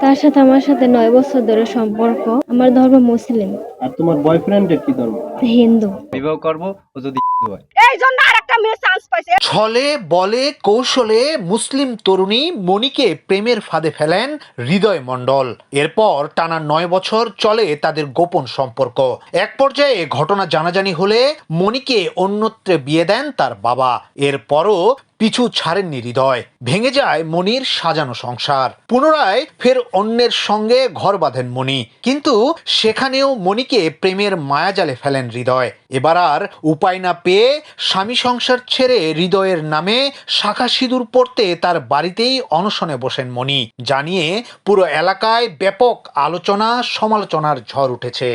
তার সাথে আমার সাথে নয় বছর ধরে সম্পর্ক। আমার ধর্ম মুসলিম। আর তোমার বয়ফ্রেন্ডের কি ধর্ম? হিন্দু। বিবাহ করব ও যদি হয়? এই জন্য আর একটা মেয়ে চান্স পাইছে। ছলে বলে কৌশলে মুসলিম তরুণী মণিকে প্রেমের ফাঁদে ফেলেন হৃদয় মণ্ডল। এরপর টানা নয় বছর চলে তাদের গোপন সম্পর্ক। এক পর্যায়ে ঘটনা জানাজানি হলে মণিকে অন্যত্রে বিয়ে দেন তার বাবা। এরপরও পিছু ছাড়েননি হৃদয়। ভেঙে যায় মনির সাজানো সংসার। পুনরায় ফের অন্যের সঙ্গে ঘর বাঁধেন মণি। কিন্তু সেখানেও মণিকে প্রেমের মায়াজালে ফেলেন হৃদয়। এবার আর উপায় না পেয়ে স্বামী সংসার ছেড়ে হৃদয়ের নামে শাখা সিঁদুর পড়তে তার বাড়িতেই অনশনে বসেন মণি। জানিয়ে পুরো এলাকায় ব্যাপক আলোচনা, সমালোচনার ঝড় উঠেছে।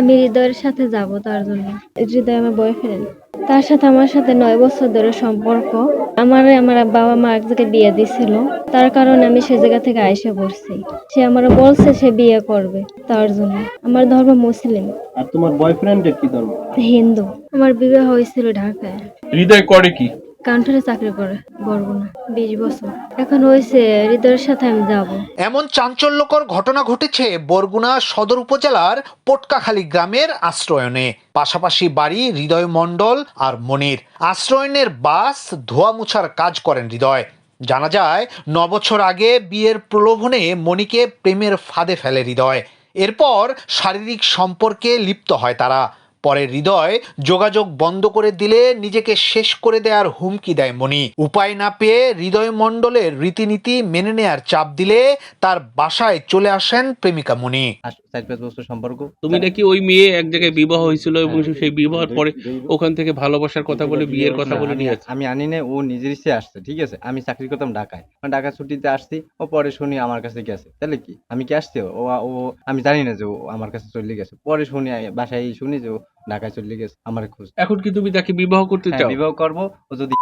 আমি হৃদয়ের সাথে যাব তার জন্য। হৃদয় আমার বয়ফ্রেন্ড তার সাথে আমার সাথে নয় বছর ধরে সম্পর্ক। আমার আমার বাবা মা এক জায়গায় বিয়ে দিছিল। তার কারণে আমি সে জায়গা থেকে আইসে পড়ছি। সে আমার বলছে সে বিয়ে করবে তার জন্য। আমার ধর্ম মুসলিম। আর তোমার বয়ফ্রেন্ডের কি ধর্ম? হিন্দু। আমার বিবাহ হয়েছিল ঢাকায়। হৃদয় করে কি? কান্ঠারে চাকরি করে বরগুনা বিশ বছর। এখন হয়েছে হৃদয়ের সাথে আমি যাব। এমন চাঞ্চল্যকর ঘটনা ঘটেছে বরগুনা সদর উপজেলার পটকাখালী গ্রামের আশ্রয়নে। পাশাপাশি বাড়ি হৃদয় মণ্ডল আর মনির। আশ্রয়নের বাস ধোয়া মুছার কাজ করেন হৃদয়। জানা যায় ন বছর আগে বিয়ের প্রলোভনে মণিকে প্রেমের ফাঁদে ফেলে হৃদয়। এরপর শারীরিক সম্পর্কে লিপ্ত হয় তারা। পরে হৃদয় যোগাযোগ বন্ধ করে দিলে নিজেকে শেষ করে দেওয়ার হুমকি দেয় মণি। উপায় না পেয়ে হৃদয় মণ্ডলের রীতিনীতি মেনে নেয়ার চাপ দিলে তার বাসায় চলে আসেন প্রেমিকা মণি। চার পাঁচ বছর সম্পর্ক। তুমি নাকি ওই মেয়ে এক জায়গায় বিবাহ হয়েছিল এবং সেই বিবাহের পরে ওখান থেকে ভালোবাসার কথা বলে বিয়ের কথা বলে নিয়ে আসছে আমি আনি না ও নিজের ইচ্ছে আসছে ঠিক আছে? আমি চাকরি করতাম ঢাকায়। মানে ঢাকা ছুটিতে আসছি ও পরে শুনি আমার কাছে গেছে। তাহলে কি? আমি কি আসছি? ও ও আমি জানি না যে ও আমার কাছে চলে গেছে। পরে শুনি বাসায় শুনি যে ঢাকায় চলে গেছে আমার খোঁজ। এখন কি তুমি তাকে বিবাহ করতে হ্যাঁ, চাও? বিবাহ করব ও যদি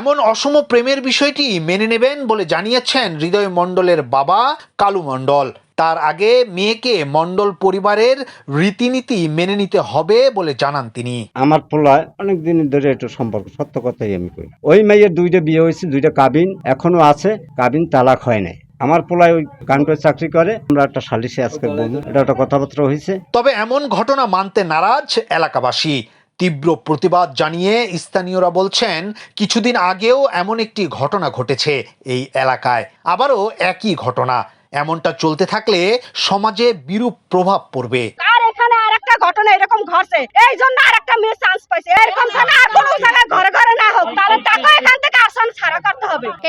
এমন অসম প্রেমের বিষয়টি মেনে নেবেন বলে জানিয়েছেন হৃদয় মণ্ডলের বাবা কালু মণ্ডল। তার আগে মেয়েকে মণ্ডল পরিবারের রীতিনীতি মেনে নিতে হবে বলে জানান তিনি। আমার পোলায় অনেক দিন ধরে একটু সম্পর্ক সত্য কথাই আমি কই ওই মেয়ের দুইটা বিয়ে হয়েছে দুইটা কাবিন এখনও আছে কাবিন তালাক হয় নাই। আমার পোলায় ওই কানপুরে চাকরি করে আমরা একটা সালিশে আজকে বলব এটা একটা কথাবার্তা হয়েছে তবে এমন ঘটনা মানতে নারাজ এলাকাবাসী। তীব্র প্রতিবাদ জানিয়ে স্থানীয়রা বলছেন কিছুদিন আগেও এমন একটি ঘটনা ঘটেছে এই এলাকায়। আবারও একই ঘটনা। এমনটা চলতে থাকলে সমাজে বিরূপ প্রভাব পড়বে। আর এখানে আর একটা ঘটনা এরকম ঘটছে। এই জন্য আর একটা মেয়ে চান্স পাইছে। এরকম যেন আর কোনো জায়গায় ঘরে ঘরে না হোক তাহলে তাকে এখান থেকে আসান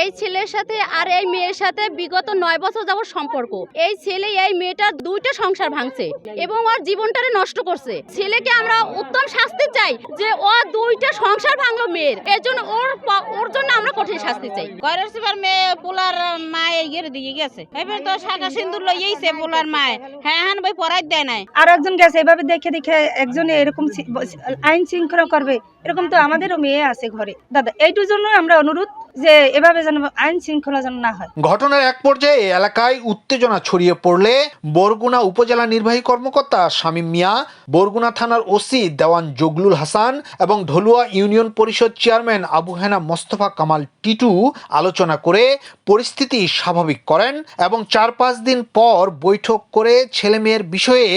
এই ছেলের সাথে আর এই মেয়ের সাথে বিগত নয় বছর যাবত সম্পর্ক। এই ছেলে এই মেয়েটার দুইটা সংসার ভাঙছে এবং ওর জীবনটারে নষ্ট করছে। ছেলেকে আমরা উত্তম শাস্তি চাই যে ও দুইটা সংসার ভাঙলো মেয়ের। এর জন্য ওর ওর জন্য আমরা কঠিন শাস্তি চাই। ঘরের সিবার মেয়ে পোলার মায়ে ইয়ের দিকে গেছে। এবার তো শাখা সিন্দুর লইয়েছে পোলার মায়ে। হ্যাঁ হ্যাঁ ভাই পড়াই দেয় নাই। আর একজন গেছে এভাবে দেখে দেখে একজন এরকম আইন শৃঙ্খলা করবে। এরকম তো আমাদেরও মেয়ে আছে ঘরে। দাদা এইটুর জন্য আমরা অনুরোধ যে এভাবে যেন আইন শৃঙ্খলা যেন না হয়। ঘটনার এক পর্যায়ে এলাকায় উত্তেজনা ছড়িয়ে পড়লে বরগুনা উপজেলা নির্বাহী কর্মকর্তা শামীম মিয়া বরগুনা থানার ওসি দেওয়ান জগলুল হাসান এবং ঢলুয়া ইউনিয়ন পরিষদ চেয়ারম্যান আবু হেনা মোস্তফা কামাল টিটু আলোচনা করে পরিস্থিতি স্বাভাবিক করেন এবং চার পাঁচ দিন পর বৈঠক করে ছেলে মেয়ের বিষয়ে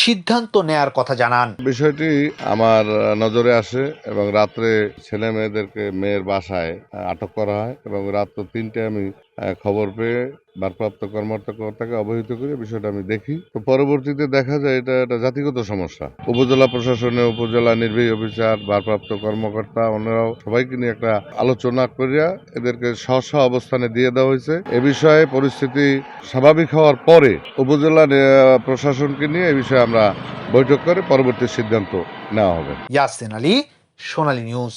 সিদ্ধান্ত নেয়ার কথা জানান। বিষয়টি আমার নজরে আসে এবং রাত্রে ছেলে মেয়েদেরকে মেয়ের বাসায় আটক করা হয় এবং রাত্র তিনটে আমি খবর পেয়ে ভারপ্রাপ্ত কর্মকর্তাকে অবহিত করে বিষয়টা আমি দেখি। তো পরবর্তীতে দেখা যায় এটা একটা জাতিগত সমস্যা। উপজেলা প্রশাসনে উপজেলা নির্বাহী অফিসার, ভারপ্রাপ্ত কর্মকর্তা, অন্যরাও সবাইকে নিয়ে একটা আলোচনা করিয়া এদেরকে স্ব স্ব অবস্থানে দিয়ে দেওয়া হয়েছে। এ বিষয়ে পরিস্থিতি স্বাভাবিক হওয়ার পরে উপজেলা প্রশাসনকে নিয়ে এ বিষয়ে আমরা বৈঠক করে পরবর্তী সিদ্ধান্ত নেওয়া হবে। ইয়াসিন আলী, সোনালী নিউজ।